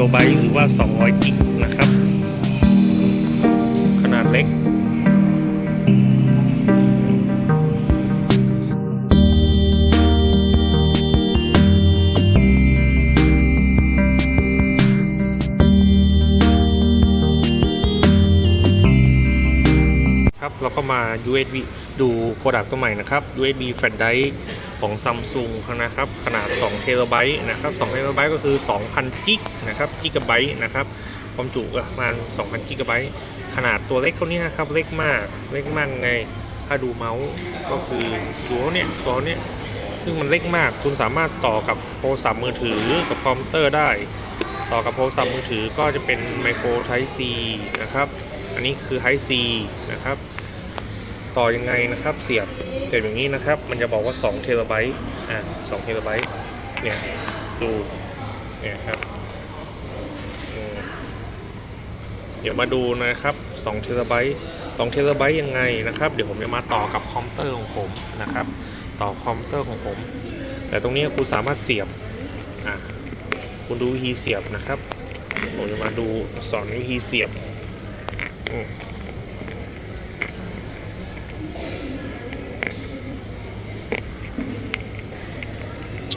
โลไบต์หรือว่า 200 กิกนะครับ ขนาดเล็กครับเราก็มา USB ดูโปรดักต์ตัวใหม่นะครับ USB Flash Drive ของ Samsung นะครับขนาด2เทราไบต์นะครับ2เทราไบต์ก็คือ 2,000กิกนะครับกิกะไบต์นะครับความจุประมาณ 2,000กิกะไบต์ขนาดตัวเล็กเท่านี้นครับเล็กมากเล็กมากไงถ้าดูเมาส์ก็คือตัวเนี้ยตัวเนี้ยซึ่งมันเล็กมากคุณสามารถต่อกับโทรศัพท์มือถือกับคอมพิวเตอร์ได้ ต่อกับโทรศัพท์มือถือก็จะเป็น Micro Type C นะครับอันนี้คือ Type C นะครับ ต่อยังไงนะครับ เสียบเสียบอย่างนี้นะครับ มันจะบอกว่า2เทราไบต์อ่า2เทราไบต์เนี่ยดูเนี่ยครับเดี๋ยวมาดูนะครับ2เทราไบต์2เทราไบต์ยังไงนะครับ เดี๋ยวผมจะมาต่อกับคอมพิวเตอร์ของผมนะครับ ต่อคอมพิวเตอร์ของผม แต่ตรงนี้คุณสามารถเสียบอะคุณดูวิธีเสียบนะครับผมจะมาดูสอนวิธีเสียบอืม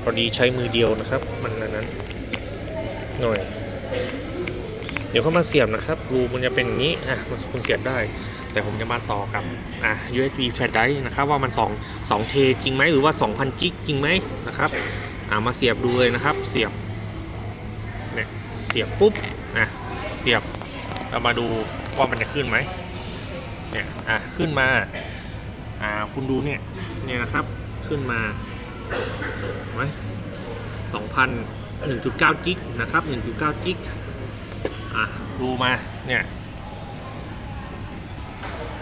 พอดีใช้มือเดียวนะครับ มันนนั้นหน่อย เดี๋ยวเข้ามาเสียบนะครับ รูมันจะเป็นอย่างนี้อะมันคุณเสียบได้ แต่ผมจะมาต่อกับอะ USB flash drive นะครับ ว่ามัน2 2เทจริงไหมหรือว่า 2,000กิกจริงไหมนะครับอะมาเสียบดูเลยนะครับ เสียบเนี่ยเสียบปุ๊บอะเสียบเรามาดูว่ามันจะขึ้นไหมเนี่ยอะขึ้นมาอ่าคุณดูเนี่ยเนี่ยนะครับขึ้นมา ไหมสองพันหนึ่งจุดเก้ากิกนะครับหนึ่งจุดเก้ากิกอะดูมาเนี่ย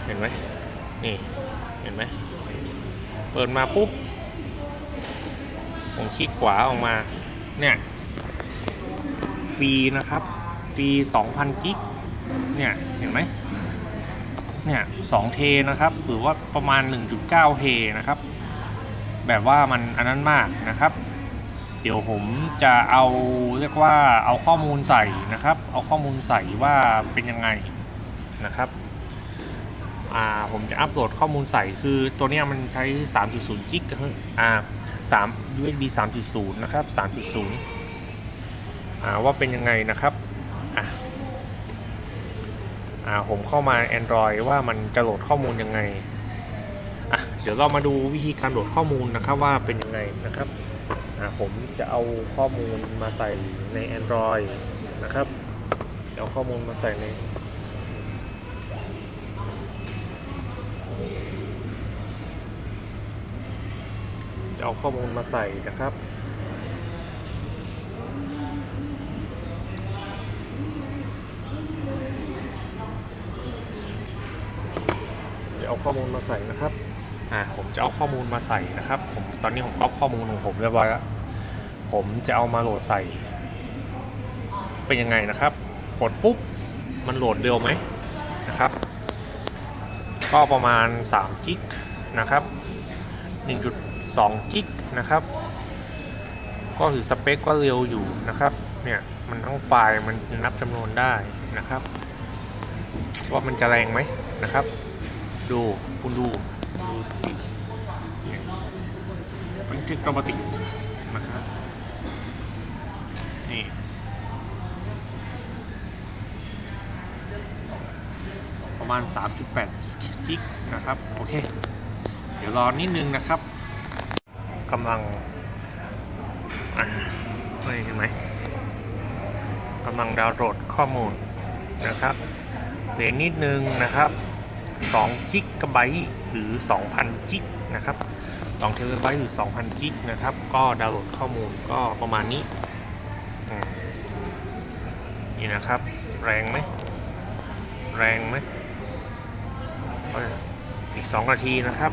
เห็นไหมนี่เห็นไหมเปิดมาปุ๊บ ผมคลิกขวาออกมาเนี่ยฟรีนะครับฟรีสองพันกิกเนี่ยเห็นไหมเนี่ยสองเทนะครับ หรือว่าประมาณ 1.9เทนะครับ แบบว่ามันอันนั้นมากนะครับ เดี๋ยวผมจะเอาเรียกว่าเอาข้อมูลใส่นะครับ เอาข้อมูลใส่ว่าเป็นยังไงนะครับอ่าผมจะอัปโหลดข้อมูลใส่คือตัวนี้มันใช้ 3.0 กิกอ่า3 USB 3.0 นะครับ 3.0 อ่าว่าเป็นยังไงนะครับอะอ่าผมเข้ามา Android ว่ามันจะโหลดข้อมูลยังไง เดี๋ยวเรามาดูวิธีการโหลดข้อมูลนะครับว่าเป็นยังไงนะครับผมจะเอาข้อมูลมาใส่ใน Android นะครับเดี๋ยวเอาข้อมูลมาใส่ในจะเอาข้อมูลมาใส่นะครับเดี๋ยวเอาข้อมูลมาใส่นะครับ อ่าผมจะเอาข้อมูลมาใส่นะครับ ผมตอนนี้ผมก๊อปข้อมูลของผมเรียบร้อยแล้วผมจะเอามาโหลดใส่ เป็นยังไงนะครับกดปุ๊บมันโหลดเร็วไหมนะครับ ก็ประมาณ3กิกนะครับ1.2กิกนะครับก็ถือสเปคก็เร็วอยู่นะครับเนี่ยมันทั้งไฟล์มันนับจำนวนได้นะครับ ว่ามันจะแรงไหมนะครับ ดูคุณดู สปีดเนี่ยเป็นคลิกโรบอติกนะครับนี่ประมาณ 3.8กิกนะครับ โอเค เดี๋ยวรอนิดนึงนะครับกำลังเห็นไหมกำลังดาวน์โหลดข้อมูลนะครับเดี๋ยวนิดนึงนะครับ 2กิกะไบต์หรือ 2,000กิกนะครับ2เทราไบต์หรือ 2,000กิกนะครับ ก็ดาวน์โหลดข้อมูลก็ประมาณนี้นี่นะครับ แรงไหมแรงไหมอีก 2 นาทีนะครับ